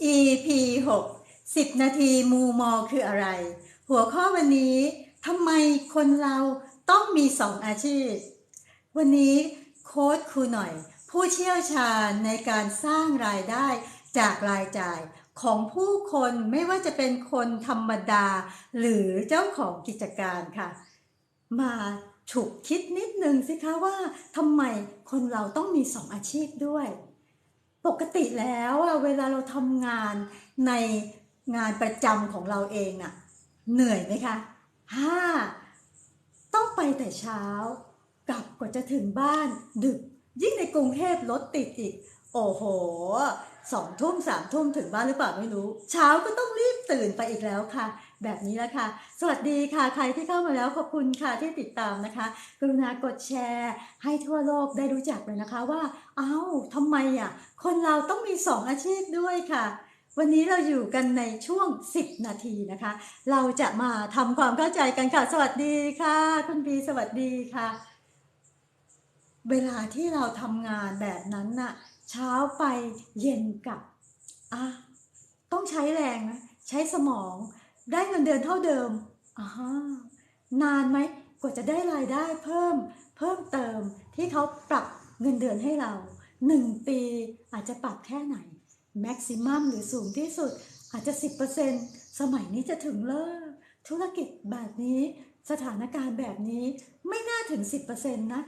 EP 6 10 นาทีมูมอคืออะไร หัวข้อวันนี้ทำไมคนเราต้องมีสองอาชีพ วันนี้โค้ดครูหน่อย ผู้เชี่ยวชาญในการสร้างรายได้จากรายจ่ายของผู้คนไม่ว่าจะเป็นคนธรรมดา หรือเจ้าของกิจการค่ะ มาฉุกคิดนิดนึงสิคะว่าทำไมคนเราต้องมีสองอาชีพด้วย ปกติแล้วเวลาเราทำงานในงานประจำของเราเองน่ะเหนื่อยไหมคะห้าต้องไปแต่เช้า กลับกว่าจะถึงบ้านดึก ยิ่งในกรุงเทพรถติดอีก โอ้โหสองทุ่มสามทุ่มถึงบ้านหรือเปล่าไม่รู้ เช้าก็ต้องรีบตื่นไปอีกแล้วค่ะ แบบนี้แล้วค่ะ สวัสดีค่ะ ใครที่เข้ามาแล้วขอบคุณค่ะที่ติดตามนะคะ กรุณากดแชร์ ให้ทั่วโลกได้รู้จักเลยนะคะว่า เอ้าทำไมอะ คนเราต้องมีสองอาชีพด้วยค่ะ วันนี้เราอยู่กันในช่วง 10 นาทีนะคะ เราจะมาทำความเข้าใจกันค่ะ สวัสดีค่ะ คุณบีสวัสดีค่ะ เวลาที่เราทำงานแบบนั้นน่ะ เช้าไปเย็นกลับอะต้องใช้แรงนะใช้สมอง ได้เงินเดือนเท่าเดิมอ่านานไหมกว่าจะได้รายได้เพิ่มเพิ่มเติมที่เขาปรับเงินเดือนให้เราหนึ่งปีอาจจะปรับแค่ไหนแม็กซิมัมหรือสูงที่สุดอาจจะ 10%สมัยนี้จะถึงเลิกธุรกิจแบบนี้ สถานการณ์แบบนี้ไม่น่าถึง 10%นะ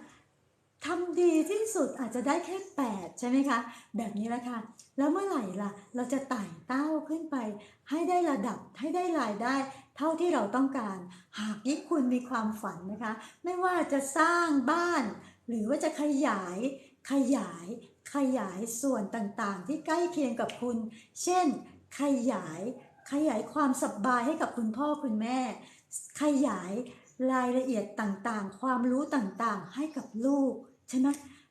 ทำดีที่สุดอาจจะได้แค่ 8 ใช่ไหมคะ แบบนี้แหละค่ะ แล้วเมื่อไหร่ล่ะ เราจะไต่เต้าขึ้นไป ให้ได้ระดับให้ได้รายได้ เท่าที่เราต้องการ หากยิ่งคุณมีความฝันนะคะ ไม่ว่าจะสร้างบ้าน หรือว่าจะขยายขยายขยายส่วนต่างๆ ที่ใกล้เคียงกับคุณ เช่น ขยายขยายความสบายให้กับคุณพ่อคุณแม่ ขยายรายละเอียดต่างๆ ความรู้ต่างๆ ให้กับลูก ใช่ไหม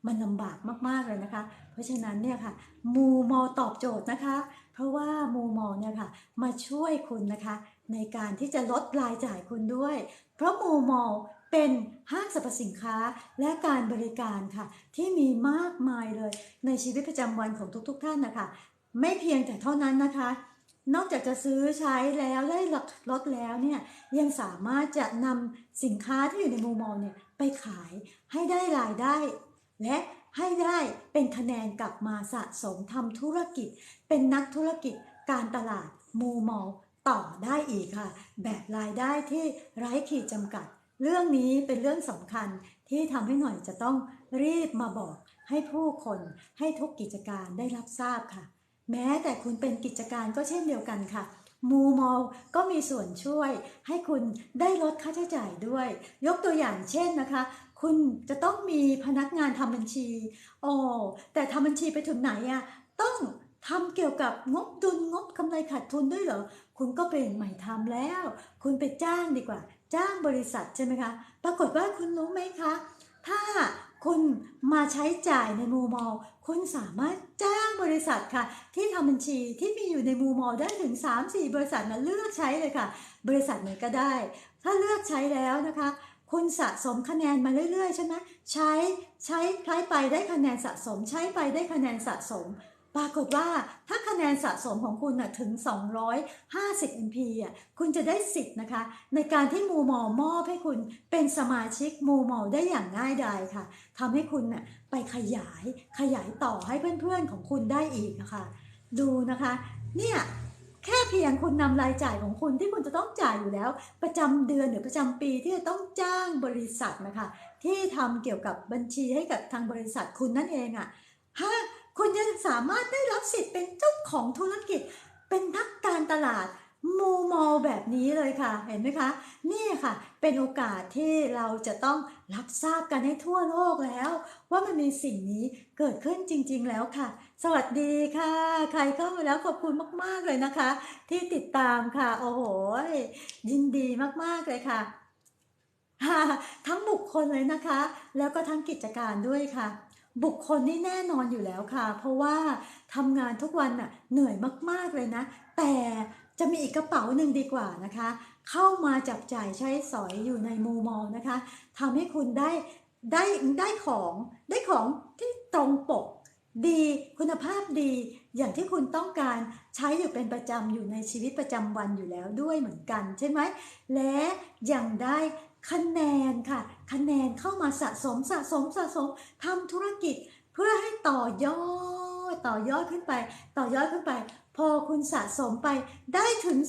มันลำบากมากๆเลยนะคะ เพราะฉะนั้นเนี่ยค่ะมูมอตอบโจทย์นะคะ เพราะว่ามูมอเนี่ยค่ะมาช่วยคุณนะคะ ในการที่จะลดรายจ่ายคุณด้วย เพราะมูมอเป็นห้างสรรพสินค้าและการบริการค่ะ ที่มีมากมายเลยในชีวิตประจำวันของทุกๆท่านนะคะ ไม่เพียงแต่เท่านั้นนะคะนอกจากจะซื้อใช้แล้วได้ลดแล้วเนี่ยยังสามารถจะนำสินค้าที่อยู่ในมูมอลเนี่ย ขายให้ได้รายได้ และให้ได้เป็นคะแนนกลับมาสะสมทำธุรกิจ เป็นนักธุรกิจการตลาดมูมอลต่อได้อีกค่ะ แบบรายได้ที่ไร้ขีดจำกัด เรื่องนี้เป็นเรื่องสำคัญที่ทำให้หน่อยจะต้องรีบมาบอกให้ผู้คนให้ทุกกิจการได้รับทราบค่ะ แม้แต่คุณเป็นกิจการก็เช่นเดียวกันค่ะ มูมอลก็มีส่วนช่วยให้คุณได้ลดค่าใช้จ่ายด้วย ยกตัวอย่างเช่นนะคะ คุณจะต้องมีพนักงานทำบัญชี โอ้แต่ทำบัญชีไปถึงไหนอะต้องทำเกี่ยวกับงบดุลงบกำไรขาดทุนด้วยเหรอ คุณก็เป็นใหม่ทำแล้ว คุณไปจ้างดีกว่า จ้างบริษัทใช่ไหมคะ ปรากฏว่าคุณรู้ไหมคะ ถ้า คุณมาใช้จ่ายในมูมอลคุณสามารถจ้างบริษัทค่ะ ที่ทำบัญชีที่มีอยู่ในมูมอลได้ถึง 3-4 บริษัทนะเลือกใช้เลยค่ะ บริษัทไหนก็ได้ ถ้าเลือกใช้แล้วนะคะ คุณสะสมคะแนนมาเรื่อยๆใช่ไหมใช้ใช้ใช้ไปได้คะแนนสะสม ใช้ไปได้คะแนนสะสม ปรากฏว่าถ้าคะแนนสะสมของคุณนะถึง 250 MP อะคุณจะได้สิทธิ์นะคะ ในการที่มูมอลมอบให้คุณเป็นสมาชิกมูมอลได้อย่างง่ายดายค่ะทำให้คุณน่ะไปขยายขยายต่อให้เพื่อนๆของคุณได้อีกนะคะ ดูนะคะ เนี่ยแค่เพียงคุณนำรายจ่ายของคุณที่คุณจะต้องจ่ายอยู่แล้ว ประจำเดือนหรือประจำปีที่จะต้องจ้างบริษัทนะคะ ที่ทำเกี่ยวกับบัญชีให้กับทางบริษัทคุณนั่นเองอะ่ะฮะ คุณจะสามารถได้รับสิทธิ์เป็นเจ้าของธุรกิจ เป็นนักการตลาดมูมอลแบบนี้เลยค่ะ เห็นไหมคะ นี่ค่ะ เป็นโอกาสที่เราจะต้องรับทราบกันให้ทั่วโลกแล้ว ว่ามันมีสิ่งนี้เกิดขึ้นจริง ๆ แล้วค่ะ สวัสดีค่ะ ใครเข้ามาแล้วขอบคุณมาก ๆ เลยนะคะ ที่ติดตามค่ะ โอ้โห ยินดีมาก ๆ เลยค่ะ ทั้งบุคคลเลยนะคะ แล้วก็ทั้งกิจการด้วยค่ะ บุคคลนี่แน่นอนอยู่แล้วค่ะ เพราะว่าทำงานทุกวันน่ะเหนื่อยมากๆเลยนะ แต่จะมีอีกกระเป๋าหนึ่งดีกว่านะคะ เข้ามาจับจ่ายใช้สอยอยู่ในมูมอลนะคะทำให้คุณได้ได้ได้ของได้ของที่ตรงปกดีคุณภาพดีอย่างที่คุณต้องการใช้อยู่เป็นประจำอยู่ในชีวิตประจำวันอยู่แล้วด้วยเหมือนกันใช่ไหมและยังได้ คะแนนค่ะ คะแนนเข้ามาสะสมสะสมสะสมทำธุรกิจเพื่อให้ต่อยอด ต่อยอดขึ้นไป ต่อยอดขึ้นไป พอคุณสะสมไปได้ถึง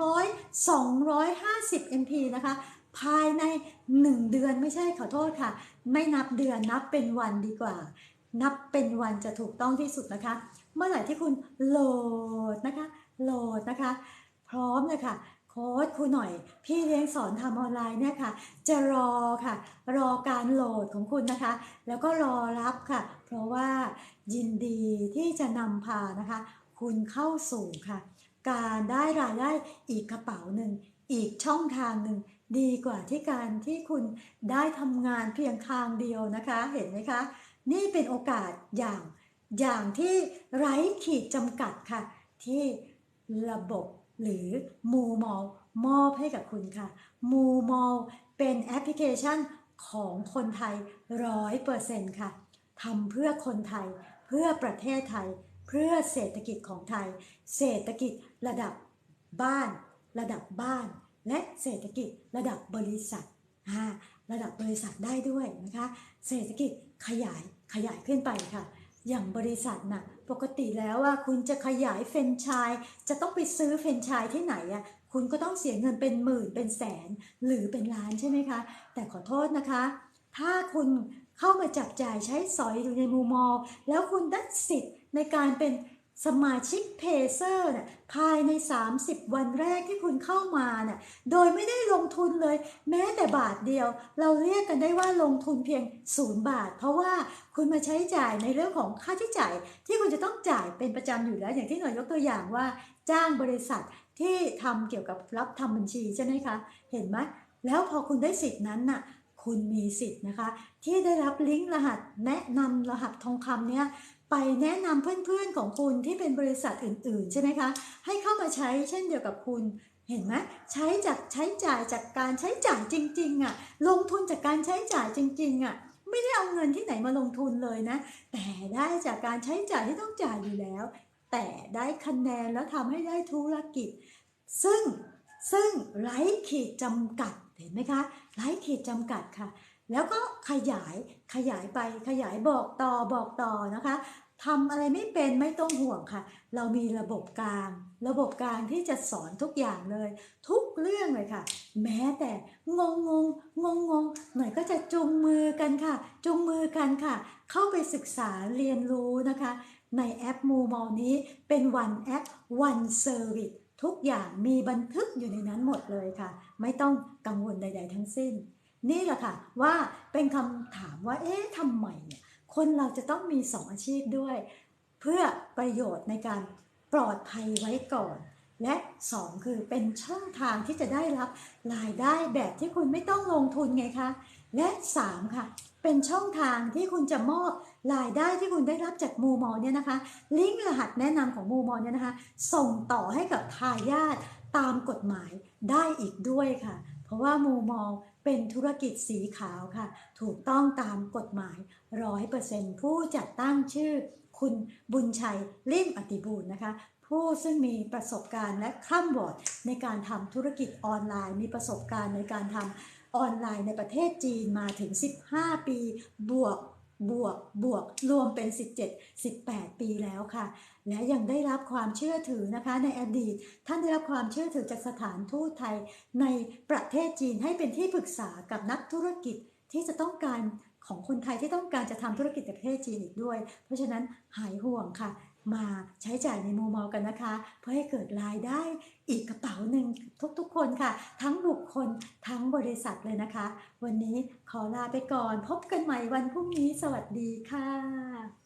200 250 MP นะคะ ภายใน 1 เดือนไม่ใช่ขอโทษค่ะ ไม่นับเดือนนับเป็นวันดีกว่า นับเป็นวันจะถูกต้องที่สุดนะคะ เมื่อไหร่ที่คุณโหลดนะคะ โหลดนะคะ พร้อมเลยค่ะ โค้ดครูหน่อย พี่เลี้ยงสอนทำออนไลน์เนี่ยค่ะ จะรอค่ะ รอการโหลดของคุณนะคะ แล้วก็รอรับค่ะ เพราะว่ายินดีที่จะนำพานะคะ คุณเข้าสู่ค่ะ การได้รายได้อีกกระเป๋าหนึ่งอีกช่องทางหนึ่งดีกว่าที่การที่คุณได้ทำงานเพียงทางเดียวนะคะ เห็นไหมคะ นี่เป็นโอกาสอย่างอย่างที่ไร้ขีดจำกัดค่ะ ที่ระบบ หรือมูมอลมอบให้กับคุณค่ะมูมอลเป็นแอปพลิเคชันของคนไทยร้อยเปอร์เซ็นต์ค่ะทำเพื่อคนไทย เพื่อประเทศไทย เพื่อเศรษฐกิจของไทย เศรษฐกิจระดับบ้าน ระดับบ้าน และเศรษฐกิจระดับบริษัทระดับบริษัทได้ด้วยนะคะ เศรษฐกิจขยายขยายขึ้นไปค่ะ อย่างบริษัทน่ะ ปกติแล้วว่าคุณจะขยายเฟรนชสยจะต้องไปซื้อเฟรนชสยที่ไหนอะคุณก็ต้องเสียเงินเป็นหมื่นเป็นแสนหรือเป็นล้านใช่ไหมคะ แต่ขอโทษนะคะ ถ้าคุณเข้ามาจับจ่ายใช้สอยอยู่ในมูมอลแล้วคุณได้สิทธิ์ในการเป็น สมาชิกเพเซอร์น่ะภายใน 30 วันแรกที่คุณเข้ามาน่ะโดยไม่ได้ลงทุนเลย แม้แต่บาทเดียว เราเรียกกันได้ว่าลงทุนเพียงศูนย์บาท เพราะว่าคุณมาใช้จ่ายในเรื่องของค่าใช้จ่าย ที่คุณจะต้องจ่ายเป็นประจำอยู่แล้ว อย่างที่หน่อยยกตัวอย่างว่า จ้างบริษัทที่ทำเกี่ยวกับรับทำบัญชีใช่ไหมคะ เห็นไหมแล้วพอคุณได้สิทธินั้นน่ะคุณมีสิทธิ์นะคะ ที่ได้รับลิงก์รหัสแนะนำรหัสทองคำเนี้ย ไปแนะนำเพื่อนๆของคุณที่เป็นบริษัทอื่นๆใช่ไหมคะ ให้เข้ามาใช้เช่นเดียวกับคุณเห็นไหมใช้จากใช้จ่ายจากการใช้จ่ายจริงๆอะลงทุนจากการใช้จ่ายจริงๆอะไม่ได้เอาเงินที่ไหนมาลงทุนเลยนะ แต่ได้จากการใช้จ่ายที่ต้องจ่ายอยู่แล้ว แต่ได้คะแนนแล้วทำให้ได้ธุรกิจ ซึ่งซึ่งไร้ขีดจำกัดเห็นไหมคะไร้ขีดจำกัดค่ะ แล้วก็ขยายขยายไปขยายบอกต่อบอกต่อนะคะทำอะไรไม่เป็นไม่ต้องห่วงค่ะ เรามีระบบกลาง ระบบกลางที่จะสอนทุกอย่างเลย ทุกเรื่องเลยค่ะ แม้แต่งงงงงงงหน่อยก็จะจุงมือกันค่ะ จุงมือกันค่ะ เข้าไปศึกษาเรียนรู้นะคะ ในแอปมูมอนี้เป็นวันแอปวันเซอร์วิสทุกอย่างมีบันทึกอยู่ในนั้นหมดเลยค่ะ ไม่ต้องกังวลใด ๆ ทั้งสิ้น นี่แหละค่ะว่าเป็นคำถามว่าเอ๊ะทำไมเนี่ยคนเราจะต้องมีสองอาชีพด้วย เพื่อประโยชน์ในการปลอดภัยไว้ก่อน และสองคือเป็นช่องทางที่จะได้รับรายได้แบบที่คุณไม่ต้องลงทุนไงคะ และสามค่ะ เป็นช่องทางที่คุณจะมอบรายได้ที่คุณได้รับจากมูมอเนี่ยนะคะ ลิงก์รหัสแนะนำของมูมอเนี่ยนะคะ ส่งต่อให้กับทายาทตามกฎหมายได้อีกด้วยค่ะ เพราะว่ามูมอ เป็นธุรกิจสีขาวค่ะ ถูกต้องตามกฎหมายร้อยเปอร์เซ็นต์ผู้จัดตั้งชื่อ คุณบุญชัยลิ่มอติบูรณ์นะคะผู้ซึ่งมีประสบการณ์และคร่ำวอดในการทำธุรกิจออนไลน์ มีประสบการณ์ในการทำออนไลน์ในประเทศจีนมาถึง 15 ปี บวก บวกบวกรวมเป็น 17 18 ปีแล้วค่ะ และยังได้รับความเชื่อถือนะคะในอดีต ท่านได้รับความเชื่อถือจากสถานทูตไทยในประเทศจีนให้เป็นที่ปรึกษากับนักธุรกิจที่จะต้องการของคนไทยที่ต้องการจะทำธุรกิจในประเทศจีนอีกด้วย เพราะฉะนั้นหายห่วงค่ะ มาใช้จ่ายในมูมอลกันนะคะ เพื่อให้เกิดรายได้อีกกระเป๋าหนึ่งทุกๆ คนค่ะ ทั้งบุคคลทั้งบริษัทเลยนะคะ วันนี้ขอลาไปก่อน พบกันใหม่วันพรุ่งนี้สวัสดีค่ะ